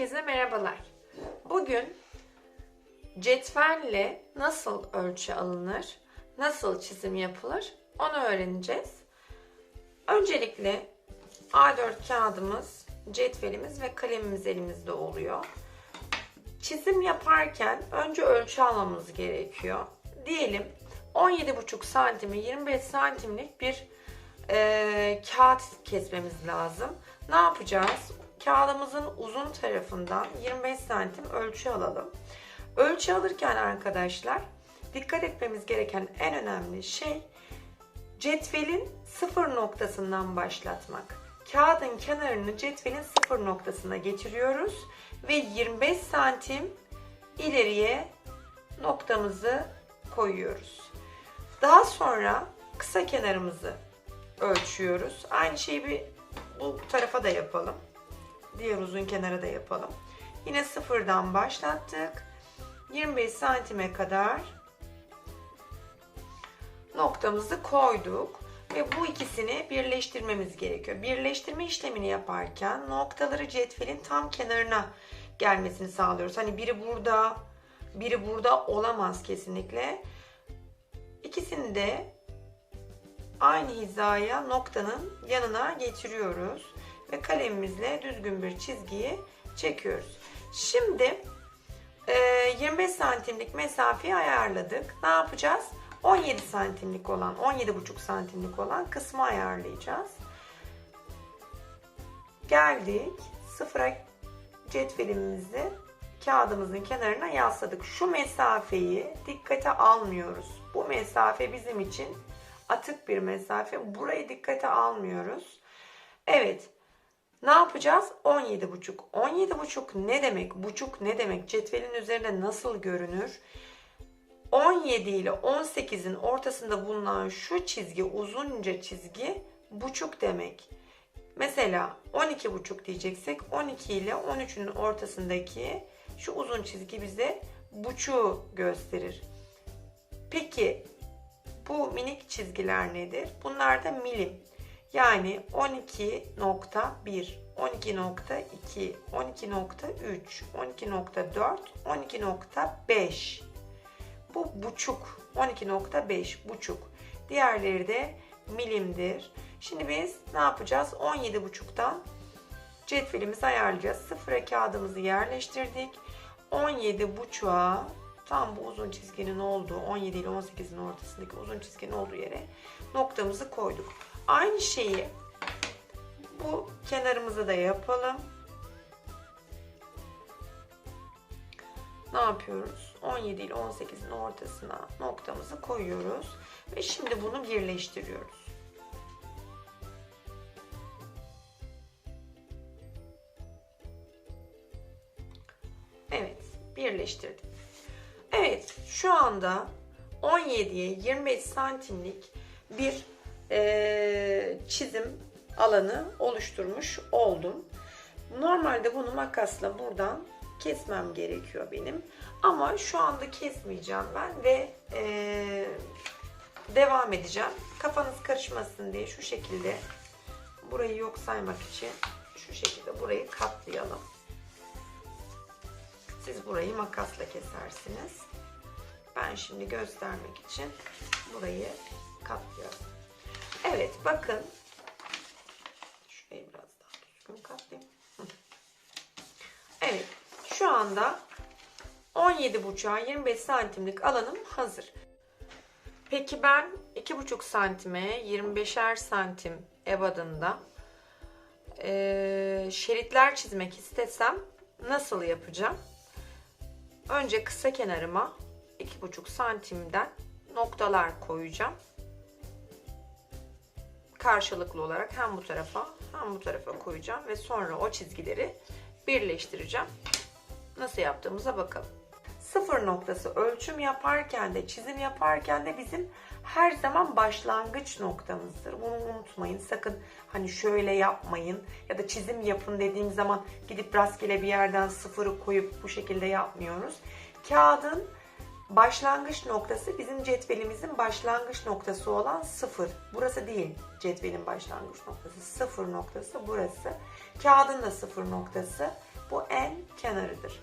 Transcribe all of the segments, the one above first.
Herkese merhabalar. Bugün cetvelle nasıl ölçü alınır, nasıl çizim yapılır onu öğreneceğiz. Öncelikle A4 kağıdımız, cetvelimiz ve kalemimiz elimizde oluyor. Çizim yaparken önce ölçü almamız gerekiyor. Diyelim 17,5 santimi 25 santimlik bir e, kağıt kesmemiz lazım. Ne yapacağız? Kağıdımızın uzun tarafından 25 santim ölçü alalım. Ölçü alırken arkadaşlar dikkat etmemiz gereken en önemli şey cetvelin sıfır noktasından başlatmak. Kağıdın kenarını cetvelin sıfır noktasına getiriyoruz ve 25 santim ileriye noktamızı koyuyoruz. Daha sonra kısa kenarımızı ölçüyoruz. Aynı şeyi bir bu tarafa da yapalım. Diğer uzun kenara da yapalım. Yine sıfırdan başlattık. 25 santime kadar noktamızı koyduk ve bu ikisini birleştirmemiz gerekiyor. Birleştirme işlemini yaparken noktaları cetvelin tam kenarına gelmesini sağlıyoruz. Hani biri burada, biri burada olamaz kesinlikle. İkisini de aynı hizaya noktanın yanına getiriyoruz ve kalemimizle düzgün bir çizgiyi çekiyoruz. Şimdi 25 santimlik mesafeyi ayarladık. Ne yapacağız? 17 santimlik olan, 17,5 santimlik olan kısmı ayarlayacağız. Geldik. Sıfıra cetvelimizi kağıdımızın kenarına yasladık. Şu mesafeyi dikkate almıyoruz. Bu mesafe bizim için atık bir mesafe. Burayı dikkate almıyoruz. Evet. Ne yapacağız? 17,5. 17,5 ne demek? Buçuk ne demek? Cetvelin üzerinde nasıl görünür? 17 ile 18'in ortasında bulunan şu çizgi, uzunca çizgi buçuk demek. Mesela 12,5 diyeceksek 12 ile 13'ün ortasındaki şu uzun çizgi bize buçuğu gösterir. Peki bu minik çizgiler nedir? Bunlar da milim. Yani 12.1, 12.2, 12.3, 12.4, 12.5. Bu buçuk. 12.5 buçuk. Diğerleri de milimdir. Şimdi biz ne yapacağız? 17.5'tan cetvelimizi ayarlayacağız. Sıfıra kağıdımızı yerleştirdik. 17.5'a tam bu uzun çizginin olduğu 17 ile 18'in ortasındaki uzun çizginin olduğu yere noktamızı koyduk. Aynı şeyi bu kenarımızı da yapalım. Ne yapıyoruz? 17 ile 18'in ortasına noktamızı koyuyoruz ve şimdi bunu birleştiriyoruz. Evet, birleştirdik. Evet, şu anda 17'ye 25 santimlik bir e, çizim alanı oluşturmuş oldum. Normalde bunu makasla buradan kesmem gerekiyor benim. Ama şu anda kesmeyeceğim ben ve e, devam edeceğim. Kafanız karışmasın diye şu şekilde burayı yok saymak için şu şekilde burayı katlayalım. Siz burayı makasla kesersiniz. Ben şimdi göstermek için burayı katlıyorum. Evet bakın. Şurayı biraz daha düzgün katlayayım. Evet şu anda 17,5'a 25 santimlik alanım hazır. Peki ben 2,5 santime 25'er santim ebadında e, şeritler çizmek istesem nasıl yapacağım? Önce kısa kenarıma 2,5 santimden noktalar koyacağım. Karşılıklı olarak hem bu tarafa hem bu tarafa koyacağım ve sonra o çizgileri birleştireceğim. Nasıl yaptığımıza bakalım. Sıfır noktası ölçüm yaparken de çizim yaparken de bizim her zaman başlangıç noktamızdır. Bunu unutmayın. Sakın hani şöyle yapmayın ya da çizim yapın dediğim zaman gidip rastgele bir yerden sıfırı koyup bu şekilde yapmıyoruz. Kağıdın başlangıç noktası bizim cetvelimizin başlangıç noktası olan sıfır. Burası değil cetvelin başlangıç noktası. Sıfır noktası burası. Kağıdın da sıfır noktası Bu en kenarıdır.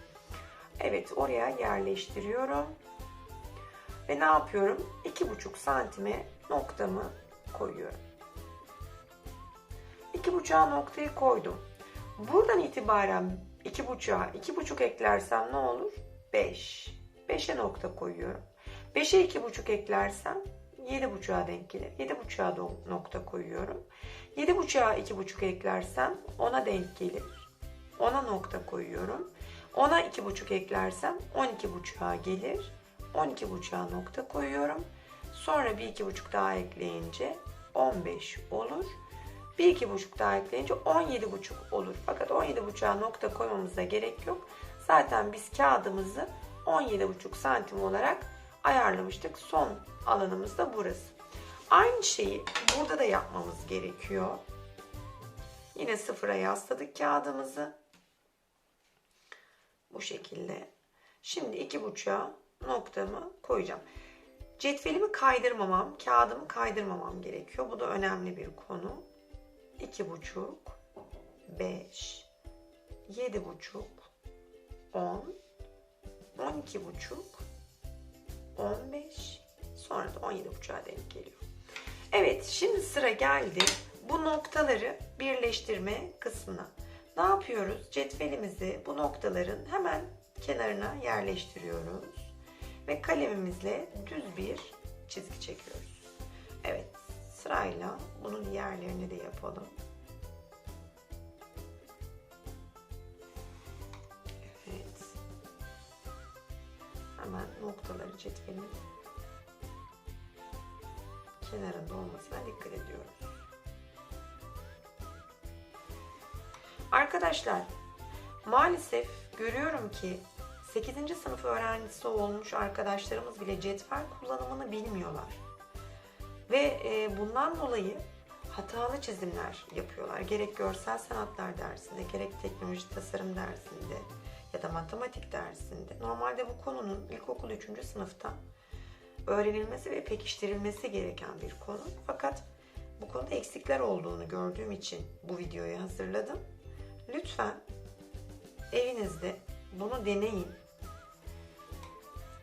Evet oraya yerleştiriyorum. Ve ne yapıyorum? 2,5 santime noktamı koyuyorum. 2,5'a noktayı koydum. Buradan itibaren 2,5'a 2,5 eklersem ne olur? 5. 5'e nokta koyuyorum. 5'e 2,5 eklersem 7,5'a denk gelir. 7,5'a nokta koyuyorum. 7,5'a 2,5 eklersem 10'a denk gelir. 10'a nokta koyuyorum. 10'a 2,5 eklersem 12,5'a gelir. 12,5'a nokta koyuyorum. Sonra bir 2,5 daha ekleyince 15 olur. Bir 2,5 daha ekleyince 17,5 olur. Fakat 17,5'a nokta koymamıza gerek yok. Zaten biz kağıdımızı 17,5 santim olarak ayarlamıştık. Son alanımız da burası. Aynı şeyi burada da yapmamız gerekiyor. Yine sıfıra yasladık kağıdımızı. Bu şekilde. Şimdi iki buçuğa noktamı koyacağım. Cetvelimi kaydırmamam, kağıdımı kaydırmamam gerekiyor. Bu da önemli bir konu. İki buçuk, beş, yedi buçuk, on, on iki buçuk, on beş, sonra da on yedi buçuğa denk geliyor. Evet, şimdi sıra geldi bu noktaları birleştirme kısmına. Ne yapıyoruz? Cetvelimizi bu noktaların hemen kenarına yerleştiriyoruz. Ve kalemimizle düz bir çizgi çekiyoruz. Evet sırayla bunun diğerlerini de yapalım. Hemen noktaları cetvelin kenarında olmasına dikkat ediyoruz. Arkadaşlar maalesef görüyorum ki 8. sınıf öğrencisi olmuş arkadaşlarımız bile cetvel kullanımını bilmiyorlar. Ve e, bundan dolayı hatalı çizimler yapıyorlar. Gerek görsel sanatlar dersinde, gerek teknoloji tasarım dersinde ya da matematik dersinde. Normalde bu konunun ilkokul 3. sınıfta öğrenilmesi ve pekiştirilmesi gereken bir konu. Fakat bu konuda eksikler olduğunu gördüğüm için bu videoyu hazırladım. Lütfen evinizde bunu deneyin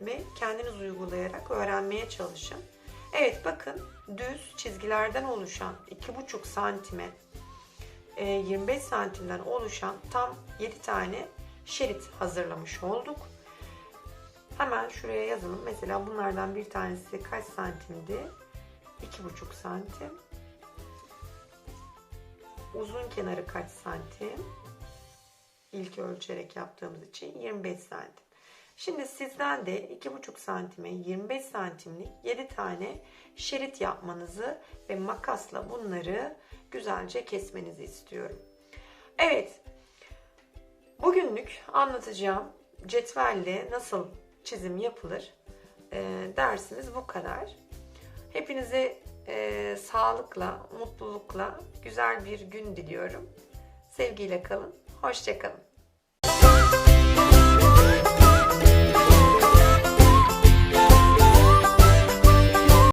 ve kendiniz uygulayarak öğrenmeye çalışın. Evet bakın düz çizgilerden oluşan 2,5 santime 25 santimden oluşan tam 7 tane şerit hazırlamış olduk. Hemen şuraya yazalım. Mesela bunlardan bir tanesi kaç santimdi? 2,5 santim. Uzun kenarı kaç santim? İlk ölçerek yaptığımız için 25 santim. Şimdi sizden de 2,5 santime 25 santimlik 7 tane şerit yapmanızı ve makasla bunları güzelce kesmenizi istiyorum. Evet, bugünlük anlatacağım cetvelle nasıl çizim yapılır e, dersimiz bu kadar. Hepinize e, sağlıkla, mutlulukla güzel bir gün diliyorum. Sevgiyle kalın, hoşçakalın.